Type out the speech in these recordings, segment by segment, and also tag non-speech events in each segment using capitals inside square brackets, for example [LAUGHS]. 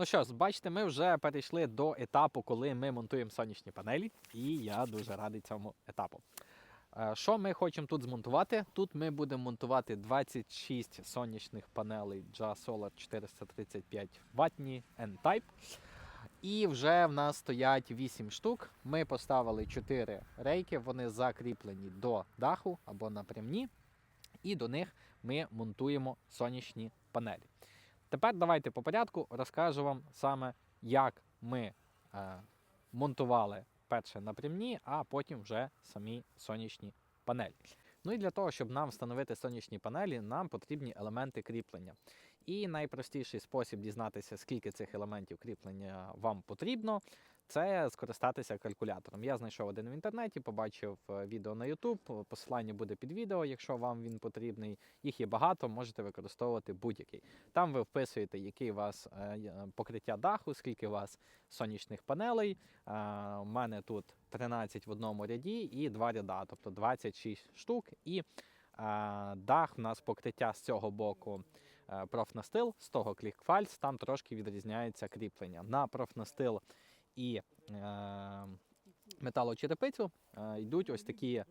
Ну що ж, бачите, ми вже перейшли до етапу, коли ми монтуємо сонячні панелі, і я дуже радий цьому етапу. Е, Що ми хочемо тут змонтувати? Тут ми будемо монтувати 26 сонячних панелей JA Solar 435 ватні N-Type. І вже в нас стоять 8 штук. Ми поставили 4 рейки, вони закріплені до даху або напрямні. І до них ми монтуємо сонячні панелі. Тепер давайте по порядку розкажу вам саме, як ми е, монтували перше напрямні, а потім вже самі сонячні панелі. Ну і для того, щоб нам встановити сонячні панелі, нам потрібні елементи кріплення. І найпростіший спосіб дізнатися, скільки цих елементів кріплення вам потрібно, це скористатися калькулятором. Я знайшов один в інтернеті, побачив е, відео на YouTube. Посилання буде під відео, якщо вам він потрібний. Їх є багато, можете використовувати будь-який. Там ви вписуєте, який у вас е, покриття даху, скільки у вас сонячних панелей. Е, У мене тут 13 в одному ряді і два ряда, тобто 26 штук. І е, дах у нас покриття з цього боку е, профнастил, з того клікфальц, там трошки відрізняється кріплення. На профнастил і е, металочерепицю е, йдуть ось такі е,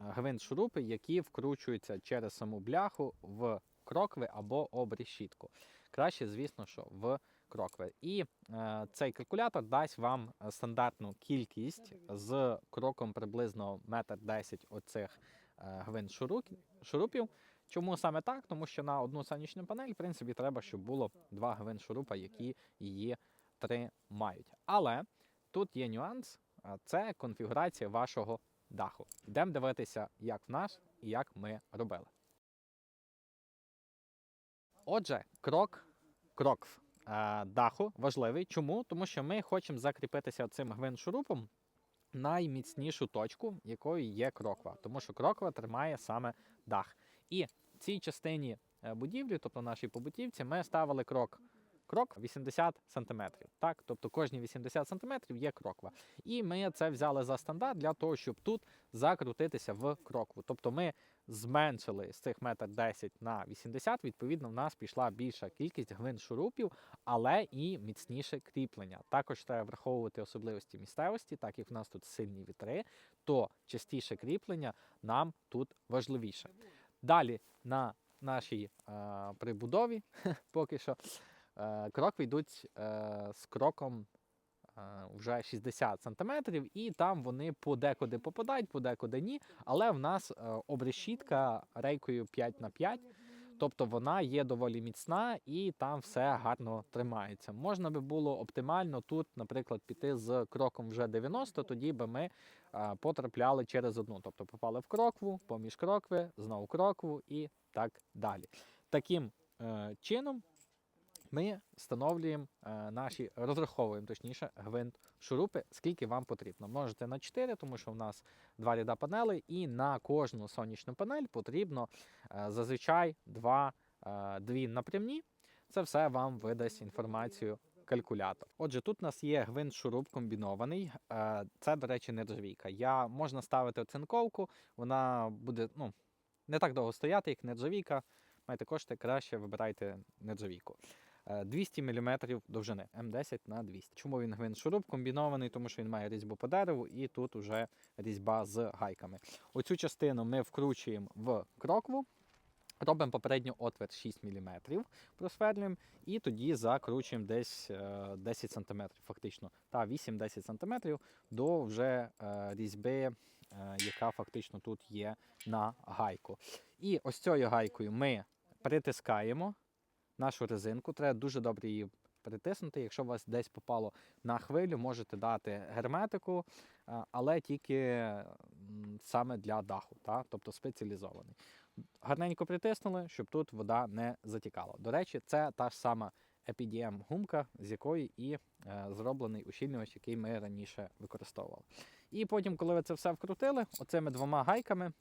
гвинт-шурупи, які вкручуються через саму бляху в крокви або об решітку. Краще, звісно, що в крокви. І е, цей калькулятор дасть вам стандартну кількість з кроком приблизно 1,10 м оцих е, гвинт-шурупів. Чому саме так? Тому що на одну сонячну панель, в принципі, треба, щоб було два гвинт-шурупа, які її тримають. Але тут є нюанс, це конфігурація вашого даху. Йдемо дивитися, як в нас і як ми робили. Отже, крок, крок е, даху важливий. Чому? Тому що ми хочемо закріпитися цим гвинт-шурупом найміцнішу точку, якою є кроква. Тому що кроква тримає саме дах. І в цій частині е, будівлі, тобто нашій побутівці, ми ставили крок. Крок 80 см. Так? Тобто кожні 80 см є кроква. І ми це взяли за стандарт для того, щоб тут закрутитися в крокву. Тобто ми зменшили з цих 1,10 м на 80 відповідно, в нас пішла більша кількість гвинт шурупів, але і міцніше кріплення. Також треба враховувати особливості місцевості, так як в нас тут сильні вітри, то частіше кріплення нам тут важливіше. Далі на нашій е, прибудові [LAUGHS] поки що е, крокви йдуть е, з кроком е, вже 60 см, і там вони подекуди попадають, подекуди ні. Але в нас обрешітка рейкою 5 на 5 Тобто вона є доволі міцна і там все гарно тримається. Можна би було оптимально тут, наприклад, піти з кроком вже 90, тоді би ми потрапляли через одну. Тобто попали в крокву, поміж крокви, знову крокву і так далі. Таким чином ми встановлюємо е, наші, розраховуємо точніше гвинт шурупи, скільки вам потрібно. Можете на 4, тому що в нас два ряда панелей, і на кожну сонячну панель потрібно е, зазвичай два, е, дві напрямні. Це все вам видасть інформацію калькулятор. Отже, тут у нас є гвинт шуруп комбінований. Це, до речі, нержавійка. Я можна ставити оцинковку, вона буде ну, не так довго стояти, як нержавійка. Маєте кошти, краще вибирайте нержавійку. Е, 200 мм довжини М10 на 200. Чому він гвинт шуруп комбінований? Тому що він має різьбу по дереву і тут уже різьба з гайками. Оцю частину ми вкручуємо в крокву. Робимо попередньо отвір 6 мм, просверлюємо і тоді закручуємо десь е, 10 см, фактично, та 8-10 см до вже е, різьби, е, яка фактично тут є на гайку. І ось цією гайкою ми притискаємо нашу резинку. Треба дуже добре її притиснути. Якщо у вас десь попало на хвилю, можете дати герметику, але тільки саме для даху, та? тобто спеціалізований. Гарненько притиснули, щоб тут вода не затікала. До речі, це та ж сама EPDM гумка, з якої і е, зроблений ущільнювач, який ми раніше використовували. І потім, коли ви це все вкрутили, оцими двома гайками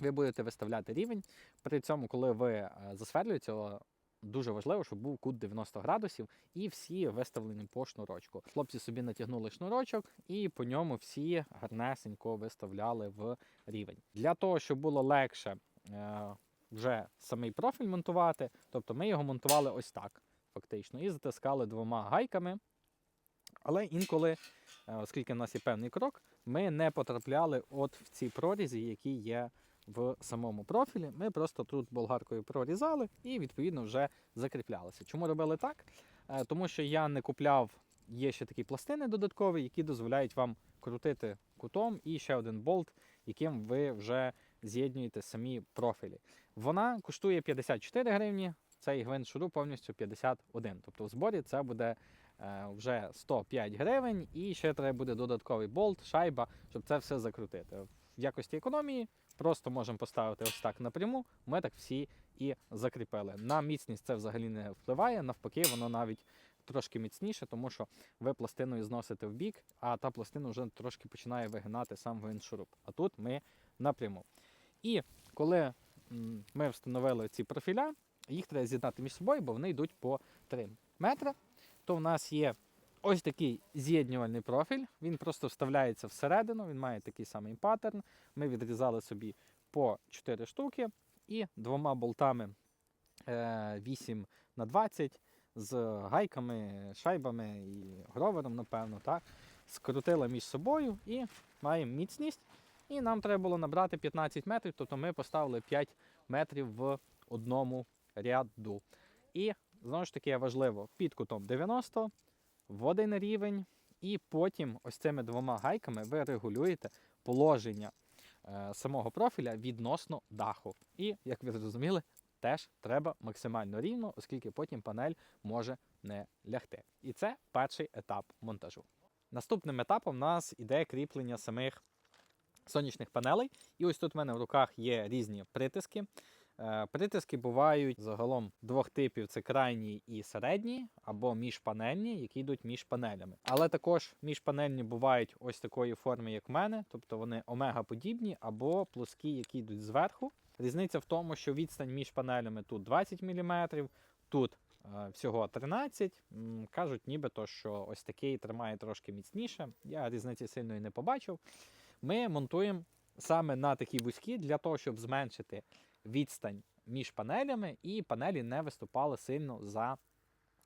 ви будете виставляти рівень. При цьому, коли ви е, засверлюєте, дуже важливо, щоб був кут 90 градусів і всі виставлені по шнурочку. Хлопці собі натягнули шнурочок і по ньому всі гарнесенько виставляли в рівень. Для того, щоб було легше е, вже самий профіль монтувати, тобто ми його монтували ось так. фактично, і затискали двома гайками. Але інколи, е, оскільки в нас є певний крок, ми не потрапляли от в ці прорізі, які є в самому профілі. Ми просто тут болгаркою прорізали і відповідно вже закріплялися. Чому робили так? Е, Тому що я не купляв, є ще такі пластини додаткові, які дозволяють вам крутити кутом і ще один болт, яким ви вже з'єднуєте самі профілі. Вона коштує 54 гривні, цей гвинт шуру повністю 51. Тобто в зборі це буде е, вже 105 гривень, і ще треба буде додатковий болт, шайба, щоб це все закрутити. В якості економії просто можемо поставити ось так напряму. Ми так всі і закріпили. На міцність це взагалі не впливає, навпаки, воно навіть трошки міцніше, тому що ви пластиною зносите в бік, а та пластина вже трошки починає вигинати сам гвинт-шуруп. А тут ми напряму. І коли ми встановили ці профіля, їх треба з'єднати між собою, бо вони йдуть по 3 метри. То в нас є ось такий з'єднювальний профіль. Він просто вставляється всередину, він має такий самий паттерн. Ми відрізали собі по 4 штуки і двома болтами е, 8 на 20 з гайками, шайбами і гровером, напевно, так, скрутили між собою і маємо міцність. І нам треба було набрати 15 метрів, тобто ми поставили 5 метрів в одному ряду. І знову ж таки важливо під кутом 90 в один рівень, і потім ось цими двома гайками ви регулюєте положення е, самого профіля відносно даху. І, як ви зрозуміли, теж треба максимально рівно, оскільки потім панель може не лягти. І це перший етап монтажу. Наступним етапом у нас іде кріплення самих сонячних панелей. І ось тут в мене в руках є різні притиски. Е, Притиски бувають загалом двох типів: це крайній і середній, або міжпанельні, які йдуть між панелями. Але також міжпанельні бувають ось такої форми, як в мене, тобто вони омега-подібні або плоскі, які йдуть зверху. Різниця в тому, що відстань між панелями тут 20 мм, тут е, всього 13 М, Кажуть, нібито, що ось такий тримає трошки міцніше. Я різниці сильної не побачив. Ми монтуємо саме на такі вузькі для того, щоб зменшити відстань між панелями, і панелі не виступали сильно за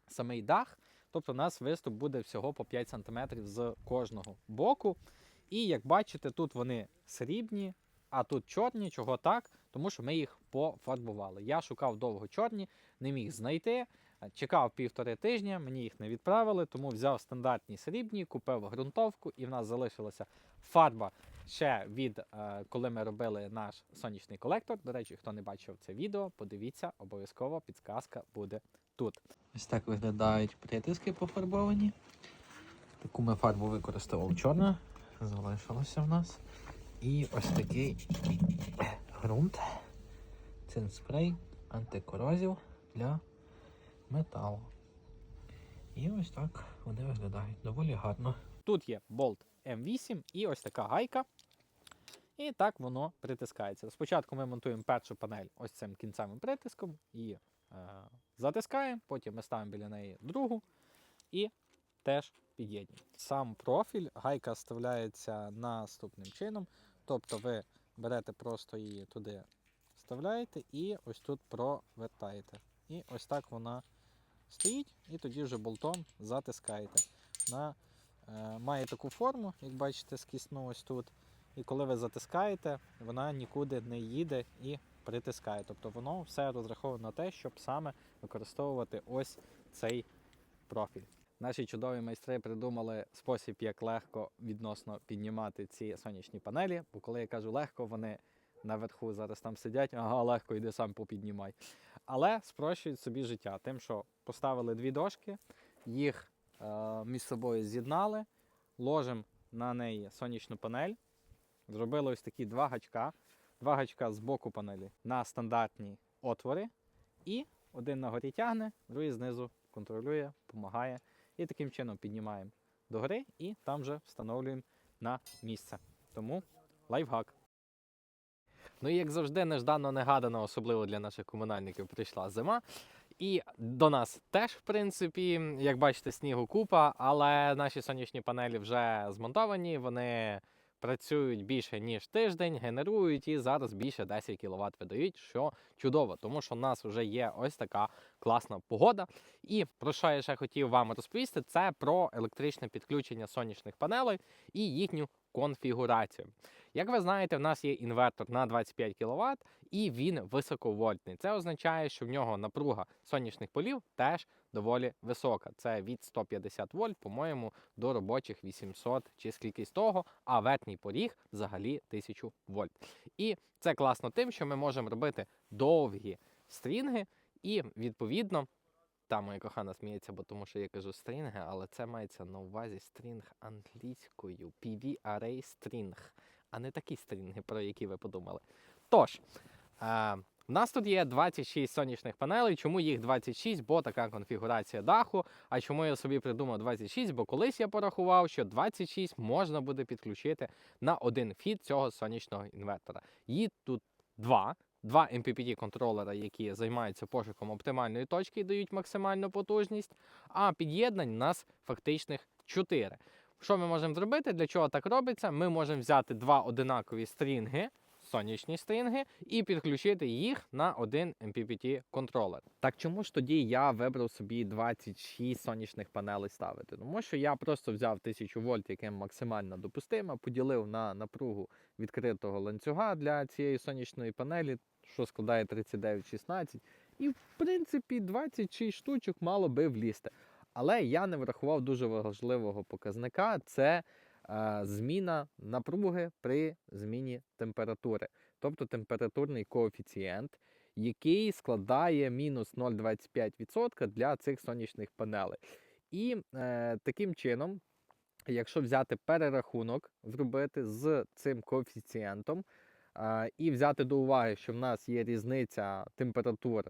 самий дах. Тобто у нас виступ буде всього по 5 см з кожного боку. І як бачите, тут вони срібні, а тут чорні. Чого так? Тому що ми їх пофарбували. Я шукав довго чорні, не міг знайти. Чекав півтори тижня, мені їх не відправили, тому взяв стандартні срібні, купив ґрунтовку, і в нас залишилася фарба ще від е, коли ми робили наш сонячний колектор. До речі, хто не бачив це відео, подивіться, обов'язково підсказка буде тут. Ось так виглядають притиски пофарбовані. Таку ми фарбу використовував чорна, залишилося в нас. І ось такий ґрунт. Цинспрей антикорозів для металу. І ось так вони виглядають доволі гарно. Тут є болт М8 і ось така гайка. І так воно притискається. Спочатку ми монтуємо першу панель ось цим кінцевим притиском і е, затискаємо, потім ми ставимо біля неї другу і теж під'єднуємо. Сам профіль гайка вставляється наступним чином. Тобто ви берете просто її туди, вставляєте і ось тут провертаєте. І ось так вона стоїть, і тоді вже болтом затискаєте. Вона е, має таку форму, як бачите, скісну ось тут. І коли ви затискаєте, вона нікуди не їде і притискає. Тобто воно все розраховано на те, щоб саме використовувати ось цей профіль. Наші чудові майстри придумали спосіб, як легко відносно піднімати ці сонячні панелі. Бо коли я кажу легко, вони наверху зараз там сидять, ага, легко йди сам попіднімай. Але спрощують собі життя тим, що поставили дві дошки, їх е, між собою з'єднали, ложимо на неї сонячну панель, зробили ось такі два гачка, два гачка з боку панелі на стандартні отвори, і один на горі тягне, другий знизу контролює, допомагає. І таким чином піднімаємо догори і там вже встановлюємо на місце. Тому лайфхак. Ну і як завжди, неждано негадано, особливо для наших комунальників, прийшла зима. І до нас теж, в принципі, як бачите, снігу купа, але наші сонячні панелі вже змонтовані, вони працюють більше ніж тиждень, генерують і зараз більше 10 кВт видають, що чудово, тому що в нас вже є ось така класна погода. І про що я ще хотів вам розповісти, це про електричне підключення сонячних панелей і їхню конфігурацію. Як ви знаєте, в нас є інвертор на 25 кВт і він високовольтний. Це означає, що в нього напруга сонячних полів теж доволі висока. Це від 150 вольт, по-моєму, до робочих 800 чи скільки з того, а верхній поріг взагалі 1000 вольт. І це класно тим, що ми можемо робити довгі стрінги, і відповідно. Та моя кохана сміється, бо тому що я кажу стрінги, але це мається на увазі стрінг англійською. PV Array String, а не такі стрінги, про які ви подумали. Тож, е, в нас тут є 26 сонячних панелей. Чому їх 26? Бо така конфігурація даху. А чому я собі придумав 26? Бо колись я порахував, що 26 можна буде підключити на один фіт цього сонячного інвертора. Їх тут два. Два MPPT контролера, які займаються пошуком оптимальної точки і дають максимальну потужність. А під'єднань у нас фактичних 4. Що ми можемо зробити? Для чого так робиться? Ми можемо взяти два одинакові стрінги, сонячні стрінги, і підключити їх на один MPPT контролер. Так чому ж тоді я вибрав собі 26 сонячних панелей ставити? Тому що я просто взяв 1000 вольт, яке максимально допустимо, поділив на напругу відкритого ланцюга для цієї сонячної панелі, що складає 39,16. І в принципі 26 штучок мало би влізти. Але я не врахував дуже важливого показника це е, зміна напруги при зміні температури, тобто температурний коефіцієнт, який складає мінус 0,25% для цих сонячних панелей. І е, таким чином, якщо взяти перерахунок, зробити з цим коефіцієнтом, е, і взяти до уваги, що в нас є різниця температур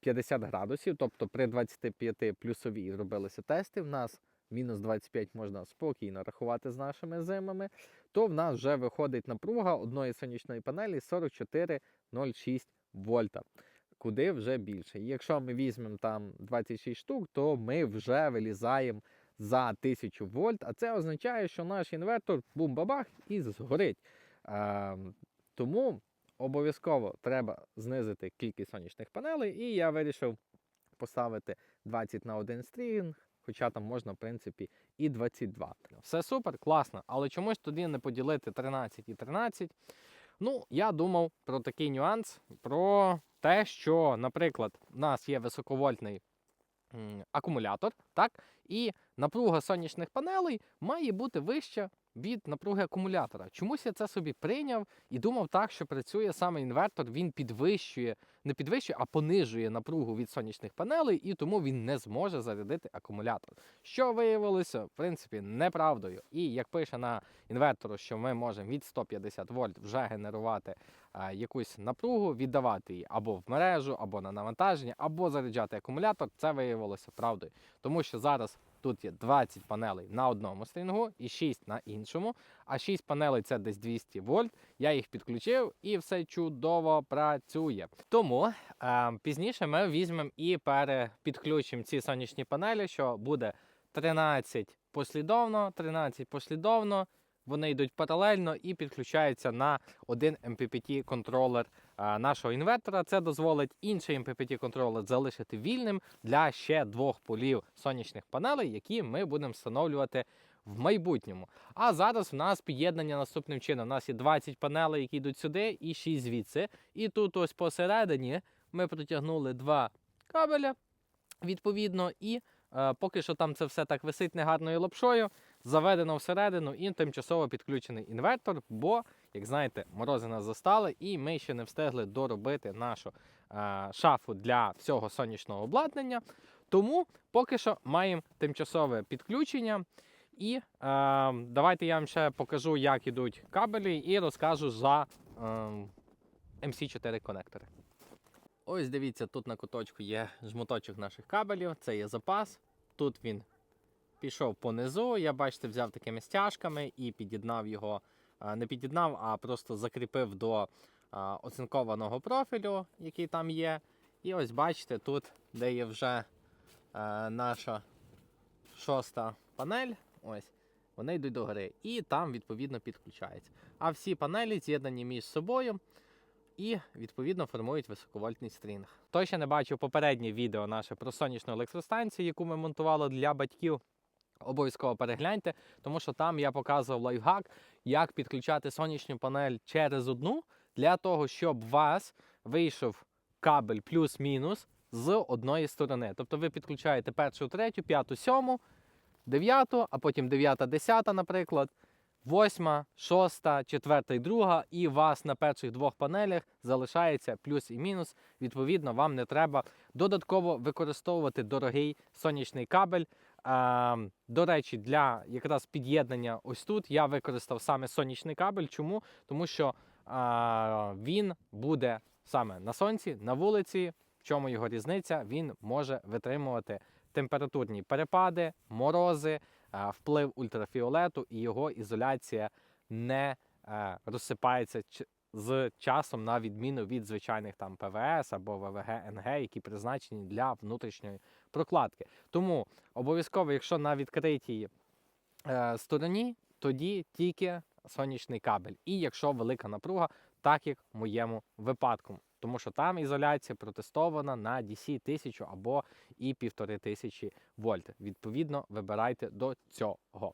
50 градусів, тобто при 25 плюсовій зробилися тести, в нас мінус 25 можна спокійно рахувати з нашими зимами, то в нас вже виходить напруга одної сонячної панелі 44,06 вольта. Куди вже більше. Якщо ми візьмемо там 26 штук, то ми вже вилізаємо за 1000 вольт, а це означає, що наш інвертор бум-бабах і згорить. Е, тому обов'язково треба знизити кількість сонячних панелей, і я вирішив поставити 20 на один стрінг, хоча там можна, в принципі, і 22. Все супер, класно, але чомусь тоді не поділити 13 і 13. Ну, я думав про такий нюанс, про те, що, наприклад, у нас є високовольтний акумулятор, так, і напруга сонячних панелей має бути вища від напруги акумулятора. Чомусь я це собі прийняв і думав так, що працює саме інвертор, він підвищує, не підвищує, а понижує напругу від сонячних панелей, і тому він не зможе зарядити акумулятор. Що виявилося, в принципі, неправдою. І як пише на інвертору, що ми можемо від 150 вольт вже генерувати якусь напругу, віддавати її або в мережу, або на навантаження, або заряджати акумулятор, це виявилося правдою. Тому що зараз тут є 20 панелей на одному стрінгу і 6 на іншому. А 6 панелей це десь 200 вольт. Я їх підключив і все чудово працює. Тому е, пізніше ми візьмемо і перепідключимо ці сонячні панелі, що буде 13 послідовно, 13 послідовно. Вони йдуть паралельно і підключаються на один MPPT контролер нашого інвертора. Це дозволить інший MPPT контролер залишити вільним для ще двох полів сонячних панелей, які ми будемо встановлювати в майбутньому. А зараз в нас під'єднання наступним чином. У нас є 20 панелей, які йдуть сюди, і 6 звідси. І тут ось посередині ми протягнули два кабеля, відповідно, і е, поки що там це все так висить негарною лапшою. Заведено всередину і тимчасово підключений інвертор, бо, як знаєте, морози нас застали, і ми ще не встигли доробити нашу е, шафу для всього сонячного обладнання. Тому поки що маємо тимчасове підключення. І е, давайте я вам ще покажу, як ідуть кабелі, і розкажу за е, MC4 конектори. Ось дивіться, тут на куточку є жмоточок наших кабелів, це є запас. Тут він пішов понизу. Я, бачите, взяв такими стяжками і під'єднав його. Не під'єднав, а просто закріпив до а, оцинкованого профілю, який там є. І ось бачите, тут, де є вже е, наша шоста панель. Ось. вони йдуть до гори і там відповідно підключаються. А всі панелі з'єднані між собою і відповідно формують високовольтний стрінг. Хто ще не бачив попереднє відео наше про сонячну електростанцію, яку ми монтували для батьків. Обов'язково перегляньте, тому що там я показував лайфхак, як підключати сонячну панель через одну для того, щоб у вас вийшов кабель плюс-мінус з одної сторони. Тобто ви підключаєте першу, третю, п'яту, сьому, дев'яту, а потім дев'ята, десята, наприклад, восьма, шоста, четверта і друга, і у вас на перших двох панелях залишається плюс і мінус. Відповідно, вам не треба додатково використовувати дорогий сонячний кабель. А, до речі, для якраз під'єднання ось тут я використав саме сонячний кабель. Чому? Тому що а, він буде саме на сонці, на вулиці. В чому його різниця? Він може витримувати температурні перепади, морози, а, вплив ультрафіолету, і його ізоляція не е, розсипається з часом, на відміну від звичайних там ПВС або ВВГ НГ, які призначені для внутрішньої прокладки. Тому обов'язково, якщо на відкритій е, стороні, тоді тільки сонячний кабель. І якщо велика напруга, так як в моєму випадку. Тому що там ізоляція протестована на DC 1000 або і 1500 вольт. Відповідно, вибирайте до цього.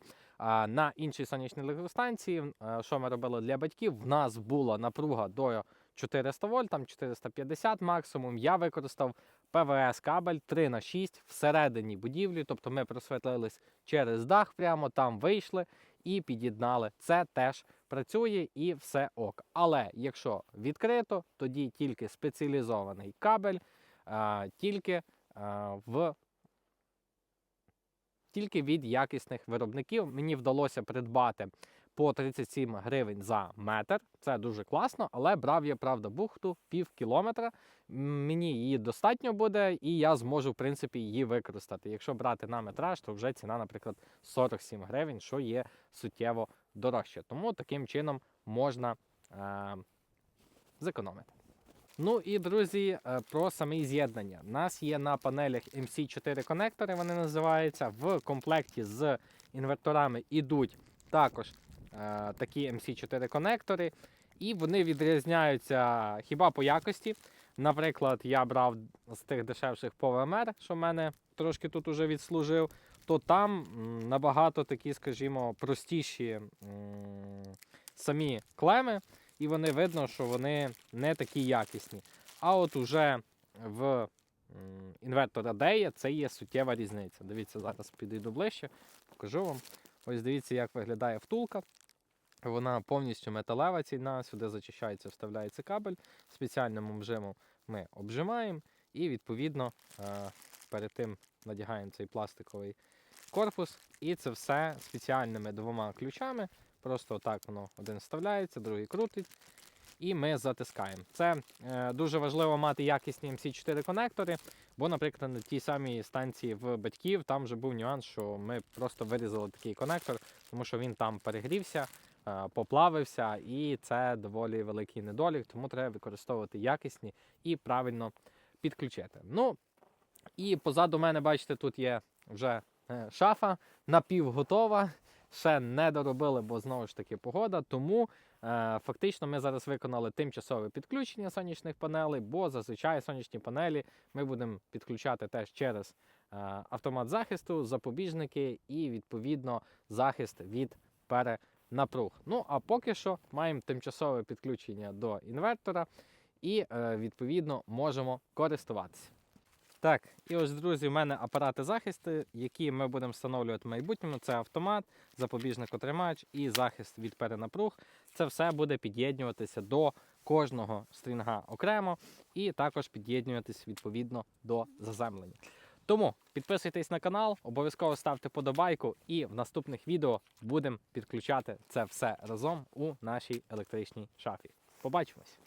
На іншій сонячній електростанції, що ми робили для батьків, в нас була напруга до 400 вольт, там 450 максимум. Я використав ПВС кабель 3 на 6 всередині будівлі, тобто ми просвітлились через дах прямо, там вийшли і під'єднали. Це теж працює і все ок. Але якщо відкрито, тоді тільки спеціалізований кабель, тільки в тільки від якісних виробників. Мені вдалося придбати по 37 гривень за метр. Це дуже класно, але брав я, правда, бухту пів кілометра. Мені її достатньо буде, і я зможу, в принципі, її використати. Якщо брати на метраж, то вже ціна, наприклад, 47 гривень, що є суттєво дорожче. Тому таким чином можна е, зекономити. Ну і друзі, е, про самі з'єднання. У нас є на панелях MC4 конектори, вони називаються. В комплекті з інверторами йдуть також е, такі MC4 конектори, і вони відрізняються хіба по якості. Наприклад, я брав з тих дешевших ВМР, що в мене трошки тут уже відслужив, то там набагато такі, скажімо, простіші м, самі клеми, і вони видно, що вони не такі якісні. А от уже в інвертора Дея це є суттєва різниця. Дивіться, зараз підійду ближче, покажу вам. Ось дивіться, як виглядає втулка. Вона повністю металева ціна, сюди зачищається, вставляється кабель. Спеціальним обжимом ми обжимаємо і відповідно е, перед тим надягаємо цей пластиковий корпус. І це все спеціальними двома ключами. Просто отак воно один вставляється, другий крутить. І ми затискаємо. Це е, дуже важливо мати якісні MC4 конектори, бо, наприклад, на тій самій станції в батьків там вже був нюанс, що ми просто вирізали такий конектор, тому що він там перегрівся, е, поплавився, і це доволі великий недолік, тому треба використовувати якісні і правильно підключити. Ну і позаду мене, бачите, тут є вже е, шафа напівготова. Ще не доробили, бо знову ж таки погода. Тому е, фактично ми зараз виконали тимчасове підключення сонячних панелей, бо зазвичай сонячні панелі ми будемо підключати теж через е, автомат захисту, запобіжники і відповідно захист від перенапруг. Ну а поки що маємо тимчасове підключення до інвертора і е, відповідно можемо користуватися. Так, і ось, друзі, в мене апарати захисту, які ми будемо встановлювати в майбутньому. Це автомат, запобіжник отримач і захист від перенапруг. Це все буде під'єднуватися до кожного стрінга окремо, і також під'єднуватись відповідно до заземлення. Тому підписуйтесь на канал, обов'язково ставте подобайку, і в наступних відео будемо підключати це все разом у нашій електричній шафі. Побачимось!